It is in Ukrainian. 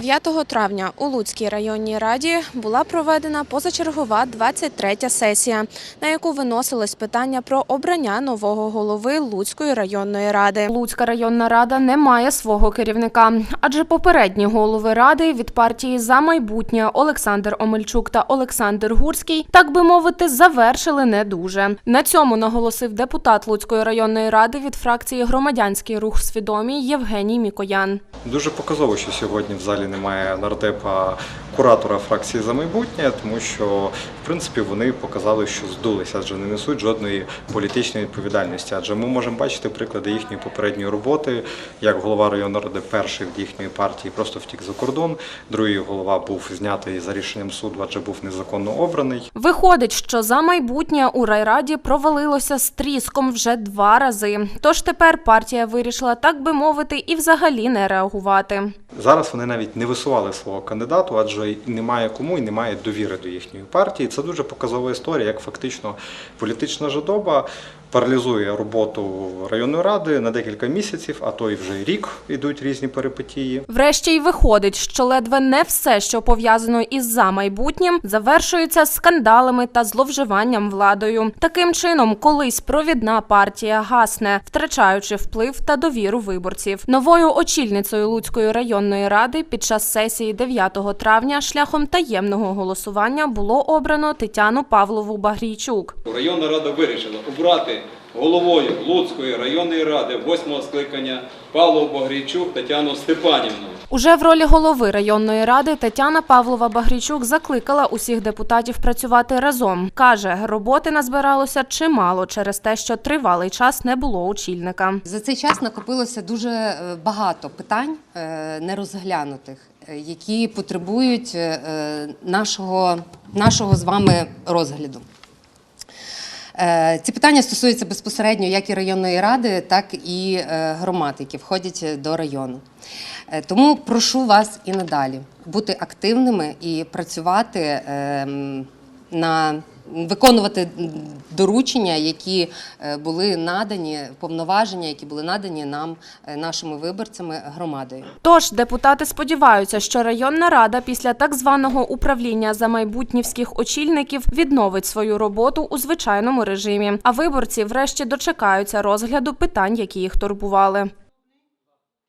9 травня у Луцькій районній раді була проведена позачергова 23-я сесія, на яку виносилось питання про обрання нового голови Луцької районної ради. Луцька районна рада не має свого керівника, адже попередні голови ради від партії за майбутнє Олександр Омельчук та Олександр Гурський, так би мовити, завершили не дуже. На цьому наголосив депутат Луцької районної ради від фракції Громадянський рух свідомі Євгеній Мікоян. Дуже показово, що сьогодні в залі немає нардепа куратора фракції за майбутнє, тому що в принципі вони показали, що здулися, адже не несуть жодної політичної відповідальності. Адже ми можемо бачити приклади їхньої попередньої роботи, як голова районної ради перший від їхньої партії просто втік за кордон. Другий голова був знятий за рішенням суду, адже був незаконно обраний. Виходить, що за майбутнє у райраді провалилося з тріском вже два рази. Тож тепер партія вирішила, так би мовити, і взагалі не реагувати. Зараз вони навіть не висували свого кандидату, адже немає кому і немає довіри до їхньої партії. Це дуже показова історія, як фактично політична жадоба паралізує роботу районної ради на декілька місяців, а то й вже рік ідуть різні перипетії. Врешті й виходить, що ледве не все, що пов'язано із за майбутнім, завершується скандалами та зловживанням владою. Таким чином, колись провідна партія гасне, втрачаючи вплив та довіру виборців. Новою очільницею Луцької районної ради під час сесії 9 травня шляхом таємного голосування було обрано Тетяну Павлову Багрійчук. Районна рада вирішила обрати головою Луцької районної ради восьмого скликання Павлову Багрійчук Тетяну Степанівну. Уже в ролі голови районної ради Тетяна Павлова Багрійчук закликала усіх депутатів працювати разом. Каже, роботи назбиралося чимало через те, що тривалий час не було очільника. За цей час накопилося дуже е, багато питань е, нерозглянутих, е, які потребують нашого, нашого з вами розгляду. Е, Ці питання стосуються безпосередньо як і районної ради, так і е, громад, які входять до району. Е, Тому прошу вас і надалі бути активними і працювати ем, на виконувати доручення, які е, були надані, повноваження, які були надані нам, е, нашими виборцями, громадою. Тож депутати сподіваються, що районна рада після так званого управління за майбутнівських очільників відновить свою роботу у звичайному режимі. А виборці врешті дочекаються розгляду питань, які їх турбували.